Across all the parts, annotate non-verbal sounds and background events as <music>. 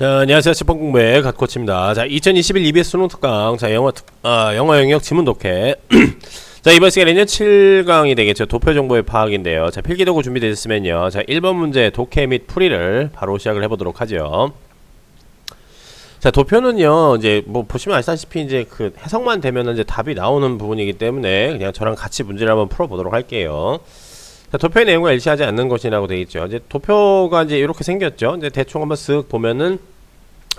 자, 안녕하세요. 치pon공부의 갓코치입니다. 자, 2021 EBS 수능 특강. 자, 영어 특, 아, 영어 영역 지문 독해. <clears throat> 자, 이번 시간에는 7강이 되겠죠. 도표 정보의 파악인데요. 자, 필기 도구 준비되셨으면요. 자, 1번 문제 독해 및 풀이를 바로 시작을 해 보도록 하죠. 자, 도표는요, 이제 뭐 보시면 아시다시피 이제 그 해석만 되면은 이제 답이 나오는 부분이기 때문에 그냥 저랑 같이 문제를 한번 풀어 보도록 할게요. 자, 도표의 내용을 일치하지 않는 것이라고 되어 있죠. 이제 도표가 이제 이렇게 생겼죠. 이제 대충 한번 쓱 보면은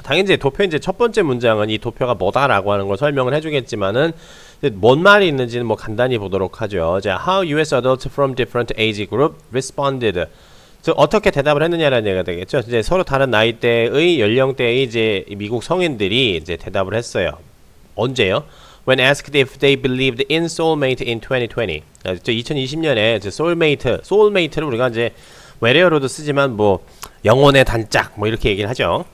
당연히 도표 이제 첫 번째 문장은 이 도표가 뭐다라고 하는 걸 설명을 해주겠지만은 뭔 말이 있는지는 뭐 간단히 보도록 하죠. 자, how U.S. adults from different age group responded. 즉 어떻게 대답을 했느냐라는 얘기가 되겠죠. 이제 서로 다른 나이대의 연령대의 이제 미국 성인들이 이제 대답을 했어요. 언제요? When asked if they believed in soulmate in 2020. 아, 2020년에 이제 soulmate, soulmate를 우리가 이제 외래어로도 쓰지만 뭐 영혼의 단짝 뭐 이렇게 얘기를 하죠.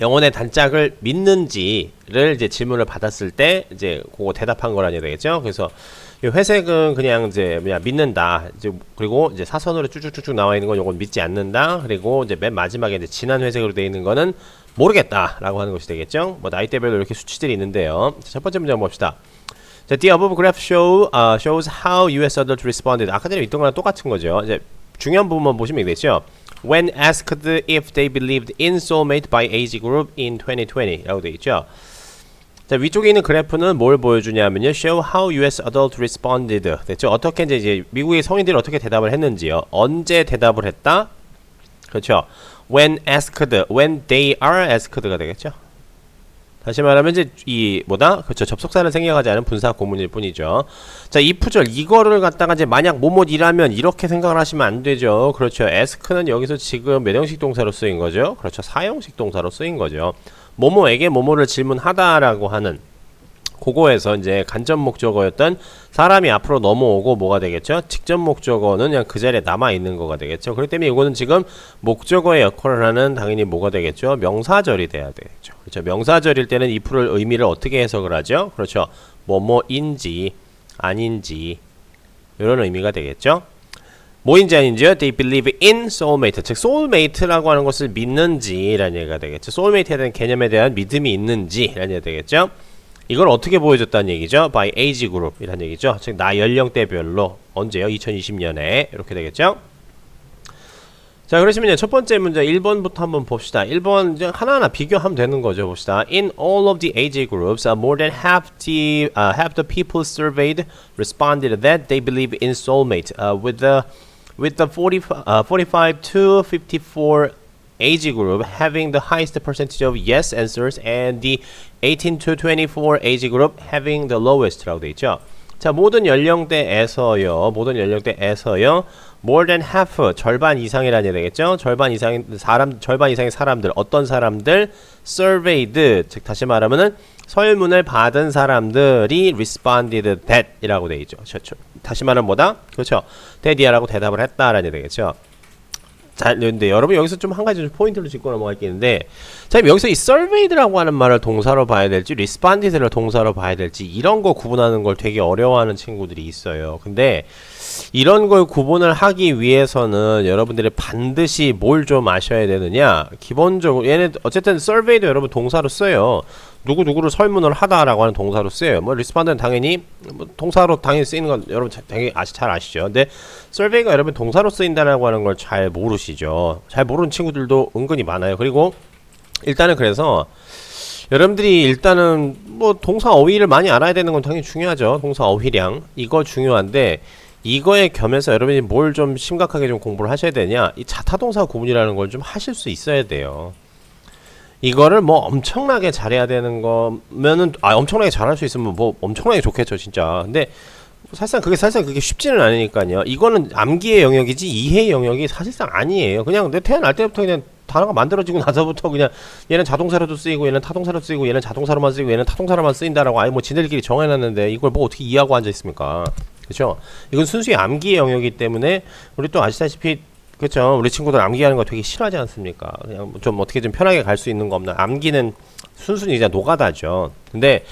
영혼의 단짝을 믿는지를 이제 질문을 받았을 때 이제 그거 대답한 거라니 되겠죠. 그래서 이 회색은 그냥 이제 뭐냐 믿는다. 이제 그리고 이제 사선으로 쭉쭉쭉쭉 나와 있는 건 요건 믿지 않는다. 그리고 이제 맨 마지막에 이제 진한 회색으로 되어 있는 거는 모르겠다라고 하는 것이 되겠죠. 뭐 나이대별로 이렇게 수치들이 있는데요. 자, 첫 번째 문제 한번 봅시다. 자, the above graph show uh, shows how U.S. adults responded. 아까 전에 있던 거랑 똑같은 거죠. 이제 중요한 부분만 보시면 되겠죠. When asked if they believed in soulmate by age group in 2020라고 되어 있죠. 자 위쪽에 있는 그래프는 뭘 보여주냐면요. Show how U.S. adult responded. 됐죠? 어떻게 이제 미국의 성인들이 어떻게 대답을 했는지요. 언제 대답을 했다? 그렇죠. When asked, when they are asked가 되겠죠. 다시 말하면 이제 이 뭐다? 그렇죠. 접속사를 생략하지 않은 분사 고문일 뿐이죠. 자, 이 부절 이거를 갖다가 이제 만약 뭐뭐이라면 이렇게 생각을 하시면 안 되죠. 그렇죠. ask는 여기서 지금 몇 형식 동사로 쓰인 거죠? 그렇죠. 사형식 동사로 쓰인 거죠. 뭐뭐에게 뭐뭐를 질문하다라고 하는 그거에서 이제 간접 목적어였던 사람이 앞으로 넘어오고 뭐가 되겠죠? 직접 목적어는 그냥 그 자리에 남아 있는 거가 되겠죠. 그렇기 때문에 이거는 지금 목적어의 역할을 하는 당연히 뭐가 되겠죠? 명사절이 돼야 되겠죠. 그렇죠. 명사절일 때는 if를 의미를 어떻게 해석을 하죠? 그렇죠. 뭐뭐인지 아닌지 이런 의미가 되겠죠. 뭐인지 아닌지요? They believe in soulmate. 즉 soulmate라고 하는 것을 믿는지라는 얘기가 되겠죠. soulmate에 대한 개념에 대한 믿음이 있는지라는 얘기가 되겠죠. 이걸 어떻게 보여줬다는 얘기죠? by age group이라는 얘기죠. 즉 나 연령대별로 언제요? 2020년에 이렇게 되겠죠. 자 그러시면 첫 번째 문제 1번부터 한번 봅시다. 1번 이제 하나하나 비교하면 되는 거죠. 봅시다. In all of the age groups, uh, more than half the uh, half the people surveyed responded that they believe in soulmate. Uh, with the with the 40, uh, 45 to 54 age group having the highest percentage of yes answers and the 18 to 24 age group having the lowest라고 돼 있죠. 자, 모든 연령대에서요. 모든 연령대에서요. more than half 절반 이상이라는 얘기 되겠죠. 절반 이상의 사람 절반 이상의 사람들 어떤 사람들 surveyed 즉 다시 말하면은 설문을 받은 사람들이 responded that이라고 돼 있죠. 다시 말하면 뭐다? 그렇죠. that이라고 대답을 했다라는 얘기 되겠죠. 자, 근데 여러분 여기서 좀 한 가지 좀 포인트를 짚고 넘어갈 게 있는데, 자, 여기서 이 surveyed라고 하는 말을 동사로 봐야 될지, responded를 동사로 봐야 될지 이런 거 구분하는 걸 되게 어려워하는 친구들이 있어요. 근데 이런 걸 구분을 하기 위해서는 여러분들이 반드시 뭘 좀 아셔야 되느냐? 기본적으로 얘네 어쨌든 survey도 여러분 동사로 써요. 누구 누구를 설문을 하다라고 하는 동사로 쓰여요. 뭐 리스판드는 당연히 뭐 동사로 당연히 쓰이는 건 여러분 자, 당연히 아시, 잘 아시죠. 근데 survey가 여러분 동사로 쓰인다라고 하는 걸 잘 모르시죠. 잘 모르는 친구들도 은근히 많아요. 그리고 일단은 그래서 여러분들이 일단은 뭐 동사 어휘를 많이 알아야 되는 건 당연히 중요하죠. 동사 어휘량 이거 중요한데 이거에 겸해서 여러분이 뭘 좀 심각하게 좀 공부를 하셔야 되냐? 이 자타동사 구분이라는 걸 좀 하실 수 있어야 돼요. 이거를 뭐 엄청나게 잘해야 되는 거면은 아 엄청나게 잘할 수 있으면 뭐 엄청나게 좋겠죠 진짜. 근데 사실상 그게 사실상 그게 쉽지는 않으니까요. 이거는 암기의 영역이지 이해의 영역이 사실상 아니에요. 그냥 내 태어날 때부터 그냥 단어가 만들어지고 <laughs> 나서부터 그냥 얘는 자동사로도 쓰이고 얘는 타동사로 쓰이고 얘는 자동사로만 쓰이고 얘는 타동사로만 쓰인다라고 아예 뭐 지들끼리 정해놨는데 이걸 뭐 어떻게 이해하고 앉아 있습니까? 그렇죠 이건 순수히 암기의 영역이기 때문에 우리 또 아시다시피 그렇죠. 우리 친구들 암기하는 거 되게 싫어하지 않습니까? 그냥 뭐좀 어떻게 좀 편하게 갈 수 있는 거 없나? 암기는 순순히 이제 노가다죠. 근데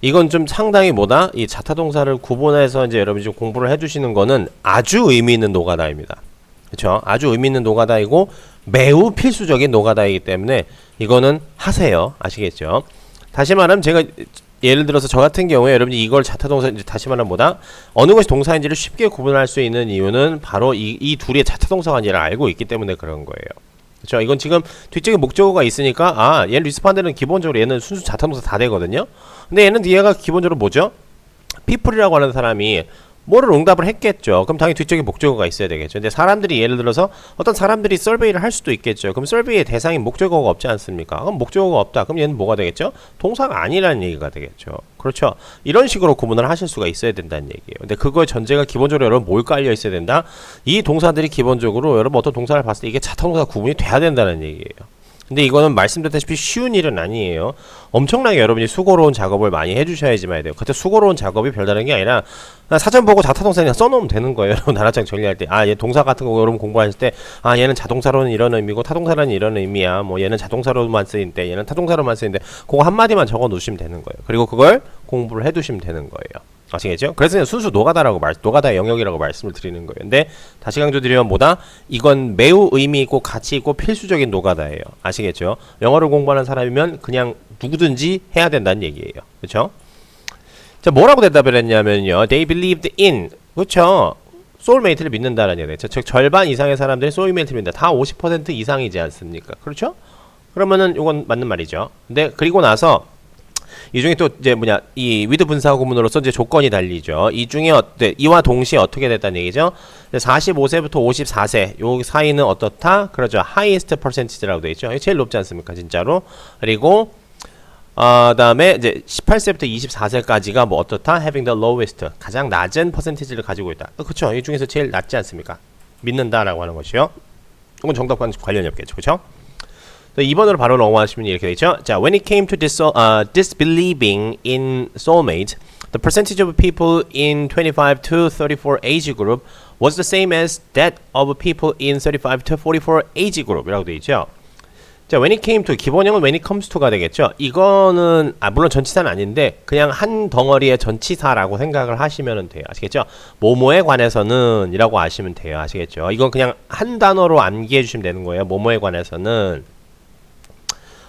이건 좀 상당히 뭐다? 이 자타동사를 구분해서 이제 여러분이 좀 공부를 해주시는 거는 아주 의미 있는 노가다입니다. 그렇죠? 아주 의미 있는 노가다이고 매우 필수적인 노가다이기 때문에 이거는 하세요. 아시겠죠? 다시 말하면 제가 예를 들어서 저 같은 경우에 여러분이 이걸 자타동사 이제 다시 말하면 뭐다 어느 것이 동사인지를 쉽게 구분할 수 있는 이유는 바로 이, 이 둘이 자타동사가 아니라 알고 있기 때문에 그런 거예요. 그렇죠? 이건 지금 뒤쪽에 목적어가 있으니까 아 얘는 리스판드는 기본적으로 얘는 순수 자타동사 다 되거든요. 근데 얘는 뒤에가 기본적으로 뭐죠? 피플이라고 하는 사람이 뭐를 응답을 했겠죠. 그럼 당연히 뒤쪽에 목적어가 있어야 되겠죠. 근데 사람들이 예를 들어서 어떤 사람들이 설베이를 할 수도 있겠죠. 그럼 설베이의 대상이 목적어가 없지 않습니까? 그럼 목적어가 없다. 그럼 얘는 뭐가 되겠죠? 동사가 아니라는 얘기가 되겠죠. 그렇죠. 이런 식으로 구분을 하실 수가 있어야 된다는 얘기예요. 근데 그거의 전제가 기본적으로 여러분 뭘 깔려 있어야 된다? 이 동사들이 기본적으로 여러분 어떤 동사를 봤을 때 이게 자동사 구분이 돼야 된다는 얘기예요. 근데 이거는 말씀드렸다시피 쉬운 일은 아니에요. 엄청나게 여러분이 수고로운 작업을 많이 해주셔야지만 돼요. 그때 수고로운 작업이 별다른 게 아니라 그냥 사전 보고 자타동사 그냥 써놓으면 되는 거예요. <laughs> 여러분 나라장 정리할 때. 아, 얘 동사 같은 거 여러분 공부하실 때, 아, 얘는 자동사로는 이런 의미고 타동사로는 이런 의미야. 뭐 얘는 자동사로만 쓰인데, 얘는 타동사로만 쓰인데, 그거 한마디만 적어 놓으시면 되는 거예요. 그리고 그걸 공부를 해 두시면 되는 거예요. 아시겠죠? 그래서 그냥 순수 노가다라고 말, 노가다 영역이라고 말씀을 드리는 거예요. 근데 다시 강조드리면 뭐다? 이건 매우 의미 있고 가치 있고 필수적인 노가다예요. 아시겠죠? 영어를 공부하는 사람이면 그냥 누구든지 해야 된다는 얘기예요. 그렇죠? 자, 뭐라고 대답을 했냐면요. They believed in. 그렇죠? 소울메이트를 믿는다라는 얘기죠. 즉 절반 이상의 사람들이 소울메이트를 믿는다. 다 50% 이상이지 않습니까? 그렇죠? 그러면은 이건 맞는 말이죠. 근데 그리고 나서 이 중에 또 이제 뭐냐 이 위드 분사 구문으로서 이제 조건이 달리죠. 이 중에 어때 이와 동시에 어떻게 됐다는 얘기죠? 45세부터 54세 요 사이는 어떻다? 그러죠. 하이에스트 퍼센티지라고 돼 있죠. 제일 높지 않습니까, 진짜로? 그리고 어, 다음에 이제 18세부터 24세까지가 뭐 어떻다? having the lowest 가장 낮은 퍼센티지를 가지고 있다. 어, 그렇죠. 이 중에서 제일 낮지 않습니까? 믿는다라고 하는 것이요. 이건 정답과 관련이 없겠죠. 그렇죠? 2번으로 바로 넘어가시면 이렇게 되죠. 자, when it came to dis uh, disbelieving in soulmate, the percentage of people in 25 to 34 age group was the same as that of people in 35 to 44 age group이라고 되어 있죠. 자, when it came to 기본형은 when it comes to가 되겠죠. 이거는 아 물론 전치사는 아닌데 그냥 한 덩어리의 전치사라고 생각을 하시면 돼요. 아시겠죠? 모모에 관해서는 이라고 아시면 돼요. 아시겠죠? 이건 그냥 한 단어로 암기해 주시면 되는 거예요. 모모에 관해서는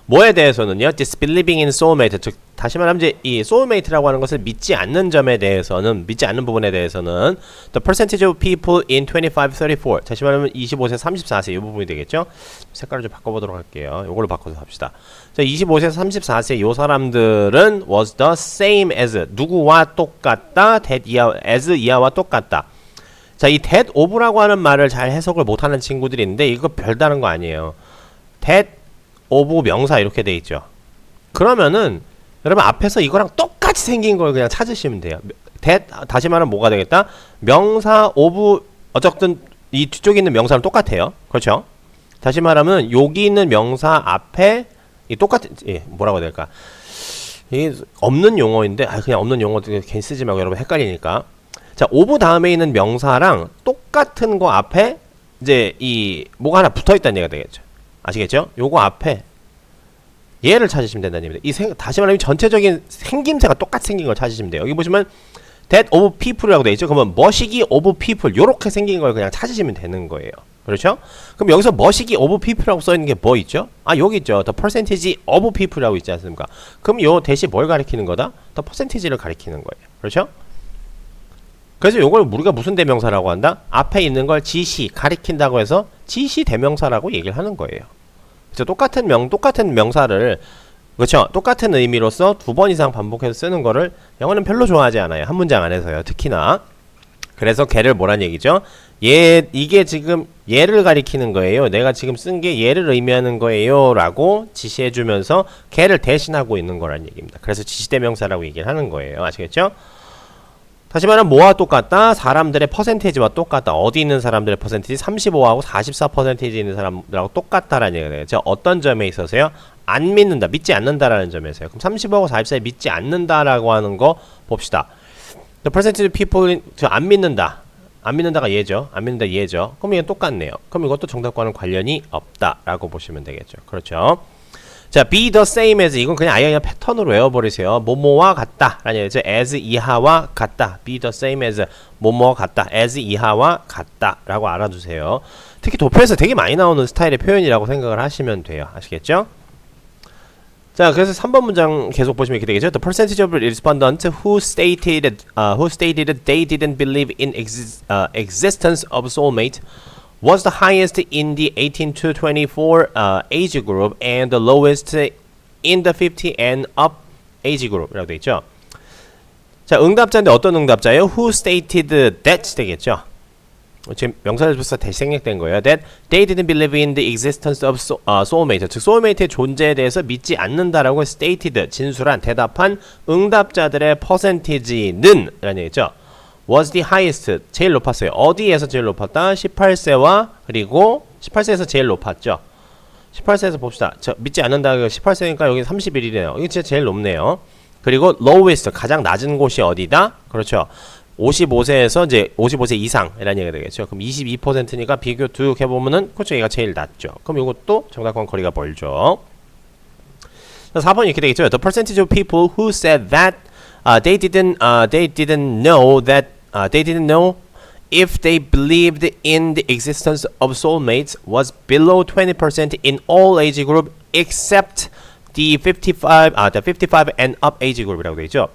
뭐에 대해서는요? disbelieving in soulmate 즉 다시 말하면 이제 이 soulmate라고 하는 것을 믿지 않는 점에 대해서는 믿지 않는 부분에 대해서는 the percentage of people in 25, 34 다시 말하면 25세, 34세 이 부분이 되겠죠? 색깔을 좀 바꿔 보도록 할게요. 이걸로 바꿔서 합시다. 자, 25세, 34세 요 사람들은 was the same as 누구와 똑같다 that 이하 as 이하와 똑같다. 자, 이 that of라고 하는 말을 잘 해석을 못 하는 친구들이 있는데 이거 별다른 거 아니에요. that 오브 명사 이렇게 돼 있죠. 그러면은 여러분 앞에서 이거랑 똑같이 생긴 걸 그냥 찾으시면 돼요. 대, 다시 말하면 뭐가 되겠다? 명사 오브 어쨌든 이 뒤쪽에 있는 명사는 똑같아요. 그렇죠? 다시 말하면 여기 있는 명사 앞에 이 똑같은 예, 뭐라고 해야 될까? 이게 없는 용어인데 아 그냥 없는 용어 괜히 쓰지 말고 여러분 헷갈리니까. 자, 오브 다음에 있는 명사랑 똑같은 거 앞에 이제 이 뭐가 하나 붙어 있다는 얘기가 되겠죠. 아시겠죠? 요거 앞에 얘를 찾으시면 된다는 얘기입니다. 이 생, 다시 말하면 전체적인 생김새가 똑같이 생긴 걸 찾으시면 돼요. 여기 보시면 that of people이라고 되어 있죠. 그러면 머시기 of people 요렇게 생긴 걸 그냥 찾으시면 되는 거예요. 그렇죠? 그럼 여기서 머시기 of people이라고 써 있는 게 뭐 있죠? 아 여기 있죠. the percentage of people이라고 있지 않습니까? 그럼 요 대시 뭘 가리키는 거다? the percentage를 가리키는 거예요. 그렇죠? 그래서 요걸 우리가 무슨 대명사라고 한다? 앞에 있는 걸 지시 가리킨다고 해서 지시 대명사라고 얘기를 하는 거예요. 그래서 똑같은 명 똑같은 명사를 그렇죠. 똑같은 의미로서 두 번 이상 반복해서 쓰는 거를 영어는 별로 좋아하지 않아요. 한 문장 안에서요. 특히나. 그래서 걔를 뭐란 얘기죠? 얘 이게 지금 얘를 가리키는 거예요. 내가 지금 쓴 게 얘를 의미하는 거예요라고 지시해 주면서 걔를 대신하고 있는 거란 얘기입니다. 그래서 지시대명사라고 얘기를 하는 거예요. 아시겠죠? 다시 말하면 뭐와 똑같다? 사람들의 퍼센테이지와 똑같다. 어디 있는 사람들의 퍼센테이지? 35하고 44% 있는 사람들하고 똑같다라는 얘기가 되겠죠. 어떤 점에 있어서요? 안 믿는다, 믿지 않는다라는 점에서요. 그럼 35하고 44에 믿지 않는다라고 하는 거 봅시다. The percentage of people 안 믿는다. 안 믿는다가 얘죠. 안 믿는다 얘죠. 그럼 이건 똑같네요. 그럼 이것도 정답과는 관련이 없다라고 보시면 되겠죠. 그렇죠. 자, be the same as 이건 그냥 아예 그냥 패턴으로 외워버리세요. 뭐뭐와 같다. 라는 얘기죠. as 이하와 같다. be the same as 뭐뭐와 같다. as 이하와 같다. 라고 알아두세요. 특히 도표에서 되게 많이 나오는 스타일의 표현이라고 생각을 하시면 돼요. 아시겠죠? 자, 그래서 3번 문장 계속 보시면 이렇게 되겠죠. The percentage of respondents who stated uh, who stated they didn't believe in exis, uh, existence of soulmate was the highest in the 18 to 24 uh, age group and the lowest in the 50 and up age group이라고 돼 있죠. 자, 응답자인데 어떤 응답자예요? Who stated that 되겠죠. 지금 명사절부터 다시 생략된 거예요. That they didn't believe in the existence of so, uh, soulmate. 즉 soulmate의 존재에 대해서 믿지 않는다라고 stated 진술한 대답한 응답자들의 퍼센티지는 라는 얘기죠. Was the highest 제일 높았어요. 어디에서 제일 높았다? 18세와 그리고 18세에서 제일 높았죠. 18세에서 봅시다. 저 믿지 않는다. 18세니까 여기 31이네요. 이게 진짜 제일 높네요. 그리고 lowest 가장 낮은 곳이 어디다? 그렇죠. 55세에서 이제 55세 이상이라는 얘기가 되겠죠. 그럼 22%니까 비교 두 해보면은 그렇죠. 얘가 제일 낮죠. 그럼 이것도 정답과 거리가 멀죠. 4번 이렇게 되겠죠. The percentage of people who said that uh, they didn't uh, they didn't know that uh, they didn't know if they believed in the existence of soulmates was below 20% in all age group except the 55 아, the 55 and up age group이라고 되어 있죠.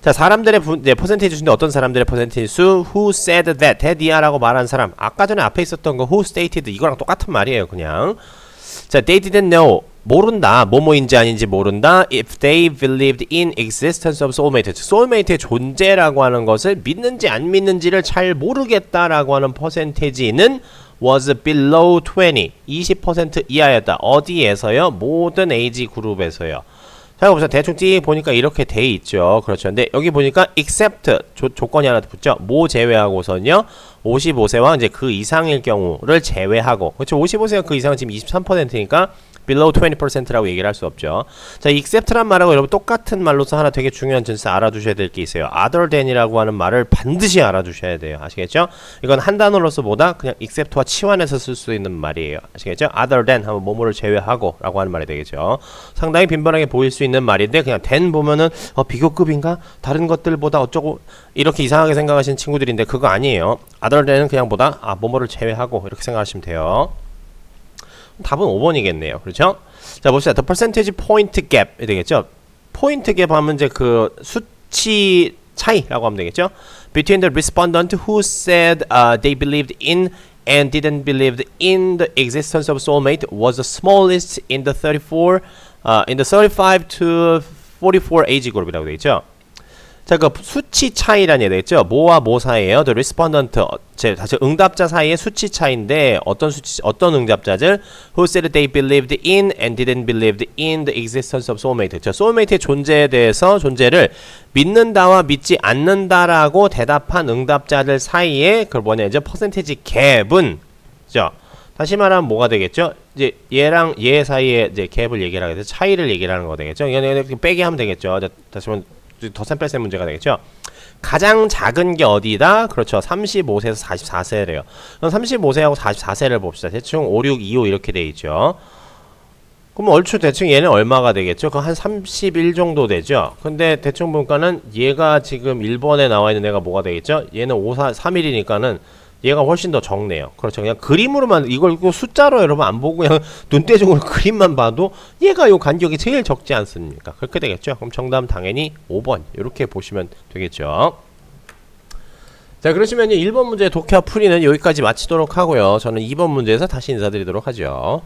자, 사람들의 부, 네, 퍼센테이지 중에 어떤 사람들의 퍼센테이지 수 who said that 대디아라고 말한 사람 아까 전에 앞에 있었던 거 who stated 이거랑 똑같은 말이에요, 그냥. 자, they didn't know 모른다. 뭐뭐인지 아닌지 모른다. If they believed in existence of soulmate. soulmate의 존재라고 하는 것을 믿는지 안 믿는지를 잘 모르겠다라고 하는 퍼센테이지는 was below 20. 20% 이하였다. 어디에서요? 모든 에이지 그룹에서요. 자, 보세요. 대충 띠 보니까 이렇게 돼 있죠. 그렇죠. 근데 여기 보니까 except 조, 조건이 하나 붙죠. 모 제외하고선요. 55세와 이제 그 이상일 경우를 제외하고. 그렇죠. 55세가 그 이상은 지금 23%니까 below 20%라고 얘기를 할 수 없죠. 자, except란 말하고 여러분 똑같은 말로서 하나 되게 중요한 진스 알아두셔야 될 게 있어요. other than이라고 하는 말을 반드시 알아두셔야 돼요. 아시겠죠? 이건 한 단어로서 보다 그냥 except와 치환해서 쓸 수 있는 말이에요. 아시겠죠? other than 하면 뭐뭐를 제외하고 라고 하는 말이 되겠죠. 상당히 빈번하게 보일 수 있는 말인데 그냥 than 보면은 어, 비교급인가? 다른 것들보다 어쩌고 이렇게 이상하게 생각하시는 친구들인데 그거 아니에요. other than은 그냥 보다 아, 뭐뭐를 제외하고 이렇게 생각하시면 돼요. 답은 5번이겠네요. 그렇죠? 자, 봅시다. The percentage point gap 되겠죠? 포인트 갭 하면 이제 그 수치 차이라고 하면 되겠죠? Between the respondent who said uh, they believed in and didn't believe in the existence of soulmate was the smallest in the 34 uh, in the 35 to 44 age group이라고 되어 있죠. 자, 그 수치 차이라는 얘기 되겠죠. 뭐와 뭐 사이에요? The respondent, 어, 제 다시 응답자 사이의 수치 차인데 어떤 수치, 어떤 응답자들 who said they believed in and didn't believe in the existence of soulmate. 자, soulmate의 존재에 대해서 존재를 믿는다와 믿지 않는다라고 대답한 응답자들 사이에 그 뭐냐죠? 퍼센테이지 갭은, 죠. 다시 말하면 뭐가 되겠죠? 이제 얘랑 얘 사이에 이제 갭을 얘기를 하게 돼서 차이를 얘기를 하는 거 되겠죠? 이거는 빼기 하면 되겠죠. 자, 다시 한번 더 샘플 세 문제가 되겠죠. 가장 작은 게 어디다? 그렇죠. 35세에서 44세래요. 그럼 35세하고 44세를 봅시다. 대충 5, 6, 2, 5 이렇게 돼 있죠. 그럼 얼추 대충 얘는 얼마가 되겠죠? 그 한 31 정도 되죠. 근데 대충 보니까는 얘가 지금 1번에 나와 있는 애가 뭐가 되겠죠? 얘는 5, 4, 3일이니까는 얘가 훨씬 더 적네요. 그렇죠. 그냥 그림으로만 이걸 그 숫자로 여러분 안 보고 그냥 <laughs> 눈대중으로 그림만 봐도 얘가 요 간격이 제일 적지 않습니까? 그렇게 되겠죠. 그럼 정답은 당연히 5번 이렇게 보시면 되겠죠. 자 그러시면 1번 문제 독해 풀이는 여기까지 마치도록 하고요. 저는 2번 문제에서 다시 인사드리도록 하죠.